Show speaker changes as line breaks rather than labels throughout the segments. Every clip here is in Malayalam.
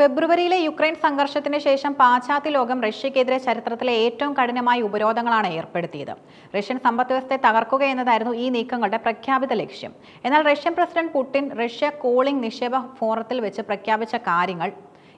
ഫെബ്രുവരിയിലെ യുക്രൈൻ സംഘർഷത്തിന് ശേഷം പാശ്ചാത്യ ലോകം റഷ്യക്കെതിരെ ചരിത്രത്തിലെ ഏറ്റവും കഠിനമായ ഉപരോധങ്ങളാണ് ഏർപ്പെടുത്തിയത്. റഷ്യൻ സമ്പദ്വ്യവസ്ഥയെ തകർക്കുക എന്നതായിരുന്നു ഈ നീക്കങ്ങളുടെ പ്രഖ്യാപിത ലക്ഷ്യം. എന്നാൽ Russian president Putin Russia calling നിക്ഷേപ ഫോറത്തിൽ വെച്ച് പ്രഖ്യാപിച്ച കാര്യങ്ങൾ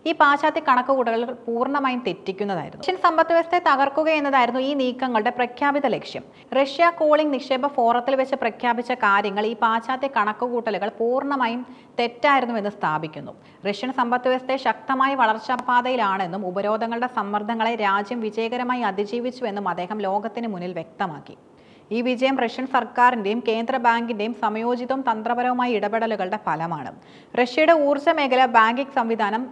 ഈ പാശ്ചാത്യ കണക്കുകൂട്ടലുകൾ പൂർണമായും തെറ്റിക്കുന്നതായിരുന്നു. റഷ്യൻ സമ്പദ് വ്യവസ്ഥയെ തകർക്കുക എന്നതായിരുന്നു ഈ നീക്കങ്ങളുടെ പ്രഖ്യാപിത ലക്ഷ്യം. റഷ്യ കോളിംഗ് നിക്ഷേപ ഫോറത്തിൽ വെച്ച് പ്രഖ്യാപിച്ച കാര്യങ്ങൾ ഈ പാശ്ചാത്യ കണക്കുകൂട്ടലുകൾ പൂർണമായും തെറ്റായിരുന്നുവെന്ന് സ്ഥാപിക്കുന്നു. റഷ്യൻ സമ്പദ് വ്യവസ്ഥയെ ശക്തമായ വളർച്ചാ പാതയിലാണെന്നും ഉപരോധങ്ങളുടെ സമ്മർദ്ദങ്ങളെ രാജ്യം വിജയകരമായി അതിജീവിച്ചുവെന്നും അദ്ദേഹം ലോകത്തിന് മുന്നിൽ വ്യക്തമാക്കി. ഈ വിജയം റഷ്യൻ സർക്കാരിന്റെയും കേന്ദ്ര ബാങ്കിന്റെയും സമയോചിതവും തന്ത്രപരവുമായ ഇടപെടലുകളുടെ ഫലമാണ്. റഷ്യയുടെ ഊർജ മേഖല ബാങ്കിംഗ് സംവിധാനം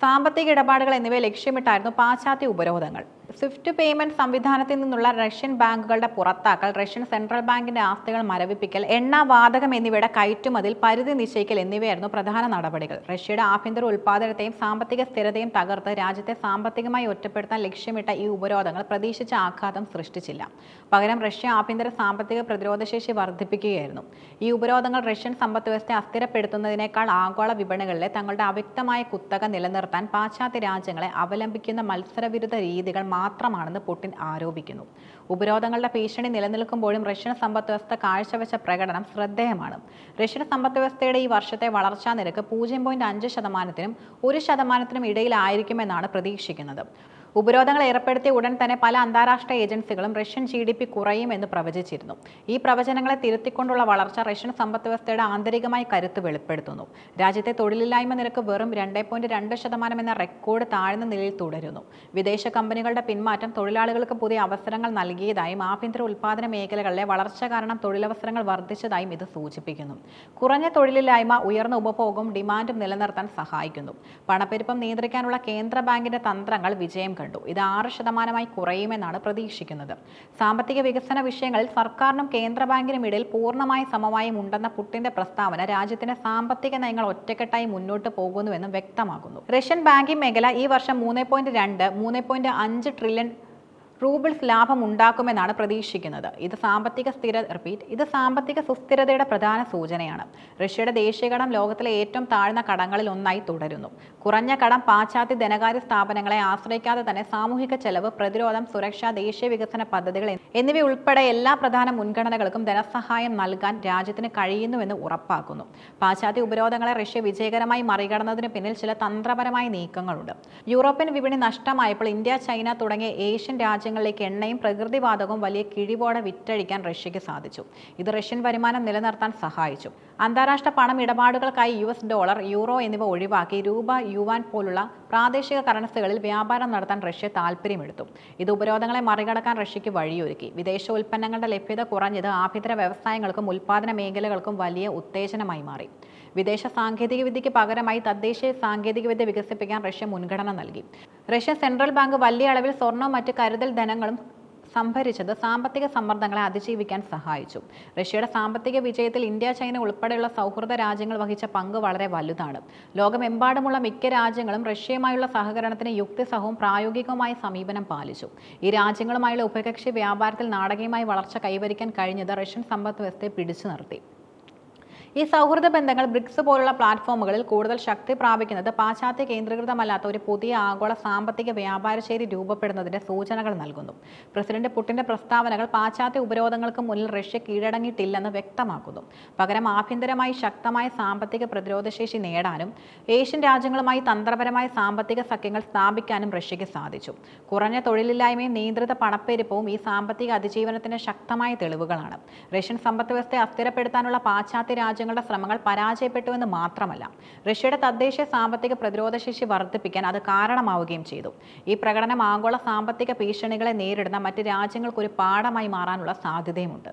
സാമ്പത്തിക ഇടപാടുകൾ എന്നിവയെ ലക്ഷ്യമിട്ടായിരുന്നു പാശ്ചാത്യ ഉപരോധങ്ങൾ. സ്വിഫ്റ്റ് പേയ്മെന്റ് സംവിധാനത്തിൽ നിന്നുള്ള റഷ്യൻ ബാങ്കുകളുടെ പുറത്താക്കൽ റഷ്യൻ സെൻട്രൽ ബാങ്കിന്റെ ആസ്തികൾ മരവിപ്പിക്കൽ എണ്ണ വാതകം എന്നിവയുടെ കയറ്റുമതിൽ പരിധി നിശ്ചയിക്കൽ എന്നിവയായിരുന്നു പ്രധാന നടപടികൾ. റഷ്യയുടെ ആഭ്യന്തര ഉൽപാദനത്തെയും സാമ്പത്തിക സ്ഥിരതയും തകർത്ത് രാജ്യത്തെ സാമ്പത്തികമായി ഒറ്റപ്പെടുത്താൻ ലക്ഷ്യമിട്ട ഈ ഉപരോധങ്ങൾ പ്രതീക്ഷിച്ച ആഘാതം സൃഷ്ടിച്ചില്ല. പകരം റഷ്യ ആഭ്യന്തര സാമ്പത്തിക പ്രതിരോധശേഷി വർദ്ധിപ്പിക്കുകയായിരുന്നു. ഈ ഉപരോധങ്ങൾ റഷ്യൻ സമ്പദ് വ്യവസ്ഥയെ അസ്ഥിരപ്പെടുത്തുന്നതിനേക്കാൾ ആഗോള വിപണികളിലെ തങ്ങളുടെ അവ്യക്തമായ കുത്തക നിലനിർത്താൻ പാശ്ചാത്യ രാജ്യങ്ങളെ അവലംബിക്കുന്ന മത്സരവിരുദ്ധ രീതികൾ മാത്രമാണെന്ന് പുടിൻ ആരോപിക്കുന്നു. ഉപരോധങ്ങളുടെ ഭീഷണി നിലനിൽക്കുമ്പോഴും റഷ്യൻ സമ്പദ് വ്യവസ്ഥ കാഴ്ചവെച്ച പ്രകടനം ശ്രദ്ധേയമാണ്. റഷ്യൻ സമ്പദ് വ്യവസ്ഥയുടെ ഈ വർഷത്തെ വളർച്ചാ നിരക്ക് പൂജ്യം പോയിന്റ് അഞ്ച് ശതമാനത്തിനും ഒരു ശതമാനത്തിനും ഇടയിലായിരിക്കുമെന്നാണ് പ്രതീക്ഷിക്കുന്നത്. ഉപരോധങ്ങൾ ഏർപ്പെടുത്തിയ ഉടൻ തന്നെ പല അന്താരാഷ്ട്ര ഏജൻസികളും റഷ്യൻ ജി ഡി പി കുറയുമെന്ന് പ്രവചിച്ചിരുന്നു. ഈ പ്രവചനങ്ങളെ തിരുത്തിക്കൊണ്ടുള്ള വളർച്ച റഷ്യൻ സമ്പദ് വ്യവസ്ഥയുടെ ആന്തരികമായ കരുത്ത് വെളിപ്പെടുത്തുന്നു. രാജ്യത്തെ തൊഴിലില്ലായ്മ നിരക്ക് വെറും രണ്ട് പോയിന്റ് രണ്ട് ശതമാനം എന്ന റെക്കോർഡ് താഴ്ന്ന നിലയിൽ തുടരുന്നു. വിദേശ കമ്പനികളുടെ പിന്മാറ്റം തൊഴിലാളികൾക്ക് പുതിയ അവസരങ്ങൾ നൽകിയതായും ആഭ്യന്തര ഉൽപ്പാദന മേഖലകളിലെ വളർച്ച കാരണം തൊഴിലവസരങ്ങൾ വർദ്ധിച്ചതായും ഇത് സൂചിപ്പിക്കുന്നു. കുറഞ്ഞ തൊഴിലില്ലായ്മ ഉയർന്ന ഉപഭോഗവും ഡിമാൻഡും നിലനിർത്താൻ സഹായിക്കുന്നു. പണപ്പെരുപ്പം നിയന്ത്രിക്കാനുള്ള കേന്ദ്ര ബാങ്കിന്റെ തന്ത്രങ്ങൾ വിജയം കണ്ടു. ഇത് ആറ് ശതമാനമായി കുറയുമെന്നാണ് പ്രതീക്ഷിക്കുന്നത്. സാമ്പത്തിക വികസന വിഷയങ്ങളിൽ സർക്കാരിനും കേന്ദ്ര ബാങ്കിനും ഇടയിൽ പൂർണമായ സമവായം ഉണ്ടെന്ന പുട്ടിന്റെ പ്രസ്താവന രാജ്യത്തിന്റെ സാമ്പത്തിക നയങ്ങൾ ഒറ്റക്കെട്ടായി മുന്നോട്ട് പോകുന്നുവെന്നും വ്യക്തമാക്കുന്നു. റഷ്യൻ ബാങ്കിംഗ് മേഖല ഈ വർഷം മൂന്ന് പോയിന്റ് രണ്ട് മൂന്ന് പോയിന്റ് അഞ്ച് ട്രില്യൺ റൂബിൾസ് ലാഭം ഉണ്ടാക്കുമെന്നാണ് പ്രതീക്ഷിക്കുന്നത്. ഇത് സാമ്പത്തിക സ്ഥിര റിപ്പീറ്റ് ഇത് സാമ്പത്തിക സുസ്ഥിരതയുടെ പ്രധാന സൂചനയാണ്. റഷ്യയുടെ ദേശീയ കടം ലോകത്തിലെ ഏറ്റവും താഴ്ന്ന കടങ്ങളിൽ ഒന്നായി തുടരുന്നു. കുറഞ്ഞ കടം പാശ്ചാത്യ ധനകാര്യ സ്ഥാപനങ്ങളെ ആശ്രയിക്കാതെ തന്നെ സാമൂഹിക ചെലവ് പ്രതിരോധം സുരക്ഷ ദേശീയ വികസന പദ്ധതികൾ എന്നിവയുൾപ്പെടെ എല്ലാ പ്രധാന മുൻഗണനകൾക്കും ധനസഹായം നൽകാൻ രാജ്യത്തിന് കഴിയുന്നുവെന്ന് ഉറപ്പാക്കുന്നു. പാശ്ചാത്യ ഉപരോധങ്ങളെ റഷ്യ വിജയകരമായി മറികടന്നതിന് പിന്നിൽ ചില തന്ത്രപരമായ നീക്കങ്ങളുണ്ട്. യൂറോപ്യൻ വിപണി നഷ്ടമായപ്പോൾ ഇന്ത്യ ചൈന തുടങ്ങിയ ഏഷ്യൻ രാജ്യങ്ങളിലേക്ക് എണ്ണയും പ്രകൃതിവാതകവും വലിയ കിഴിവോടെ വിറ്റഴിക്കാൻ റഷ്യയ്ക്ക് സാധിച്ചു. ഇത് റഷ്യൻ വരുമാനം നിലനിർത്താൻ സഹായിച്ചു. അന്താരാഷ്ട്ര പണം ഇടപാടുകൾക്കായി യു എസ് ഡോളർ യൂറോ എന്നിവ ഒഴിവാക്കി രൂപ യുവാൻ പോലുള്ള പ്രാദേശിക കറൻസികളിൽ വ്യാപാരം നടത്താൻ റഷ്യ താൽപ്പര്യമെടുത്തു. ഇത് ഉപരോധങ്ങളെ മറികടക്കാൻ റഷ്യയ്ക്ക് വഴിയൊരുക്കി. വിദേശ ഉൽപ്പന്നങ്ങളുടെ ലഭ്യത കുറഞ്ഞത് ആഭ്യന്തര വ്യവസായങ്ങൾക്കും ഉൽപ്പാദന മേഖലകൾക്കും വലിയ ഉത്തേജനമായി മാറി. വിദേശ സാങ്കേതികവിദ്യയ്ക്ക് പകരമായി തദ്ദേശീയ സാങ്കേതികവിദ്യ വികസിപ്പിക്കാൻ റഷ്യ മുൻഗണന നൽകി. റഷ്യ സെൻട്രൽ ബാങ്ക് വലിയ അളവിൽ സ്വർണവും മറ്റ് കരുതൽ ധനങ്ങളും സംഭരിച്ചത് സാമ്പത്തിക സമ്മർദ്ദങ്ങളെ അതിജീവിക്കാൻ സഹായിച്ചു. റഷ്യയുടെ സാമ്പത്തിക വിജയത്തിൽ ഇന്ത്യ ചൈന ഉൾപ്പെടെയുള്ള സൗഹൃദ രാജ്യങ്ങൾ വഹിച്ച പങ്ക് വളരെ വലുതാണ്. ലോകമെമ്പാടുമുള്ള മിക്ക രാജ്യങ്ങളും റഷ്യയുമായുള്ള സഹകരണത്തിന് യുക്തിസഹവും പ്രായോഗികവുമായ സമീപനം പാലിച്ചു. ഈ രാജ്യങ്ങളുമായുള്ള ഉഭയകക്ഷി വ്യാപാരത്തിൽ നാടകീയമായി വളർച്ച കൈവരിക്കാൻ കഴിഞ്ഞത് റഷ്യൻ സമ്പദ് വ്യവസ്ഥയെ പിടിച്ചു നിർത്തി. ഈ സൗഹൃദ ബന്ധങ്ങൾ ബ്രിക്സ് പോലുള്ള പ്ലാറ്റ്ഫോമുകളിൽ കൂടുതൽ ശക്തി പ്രാപിക്കുന്നത് പാശ്ചാത്യ കേന്ദ്രീകൃതമല്ലാത്ത ഒരു പുതിയ ആഗോള സാമ്പത്തിക വ്യാപാരശേരി രൂപപ്പെടുന്നതിന്റെ സൂചനകൾ നൽകുന്നു. പ്രസിഡന്റ് പുട്ടിന്റെ പ്രസ്താവനകൾ പാശ്ചാത്യ ഉപരോധങ്ങൾക്ക് മുന്നിൽ റഷ്യ കീഴടങ്ങിയിട്ടില്ലെന്ന് വ്യക്തമാക്കുന്നു. പകരം ആഭ്യന്തരമായി ശക്തമായ സാമ്പത്തിക പ്രതിരോധശേഷി നേടാനും ഏഷ്യൻ രാജ്യങ്ങളുമായി തന്ത്രപരമായ സാമ്പത്തിക സഖ്യങ്ങൾ സ്ഥാപിക്കാനും റഷ്യയ്ക്ക് സാധിച്ചു. കുറഞ്ഞ തൊഴിലില്ലായ്മയും നിയന്ത്രിത പണപ്പെരുപ്പവും ഈ സാമ്പത്തിക അതിജീവനത്തിന്റെ ശക്തമായ തെളിവുകളാണ്. റഷ്യൻ സമ്പദ്വ്യവസ്ഥയെ അസ്ഥിരപ്പെടുത്താനുള്ള പാശ്ചാത്യ രാജ്യങ്ങൾ രാജ്യങ്ങളുടെ ശ്രമങ്ങൾ പരാജയപ്പെട്ടുവെന്ന് മാത്രമല്ല റഷ്യയുടെ തദ്ദേശീയ സാമ്പത്തിക പ്രതിരോധ ശേഷി വർദ്ധിപ്പിക്കാൻ അത് കാരണമാവുകയും ചെയ്തു. ഈ പ്രകടനം ആഗോള സാമ്പത്തിക ഭീഷണികളെ നേരിടുന്ന മറ്റ് രാജ്യങ്ങൾക്കൊരു പാഠമായി മാറാനുള്ള സാധ്യതയുമുണ്ട്.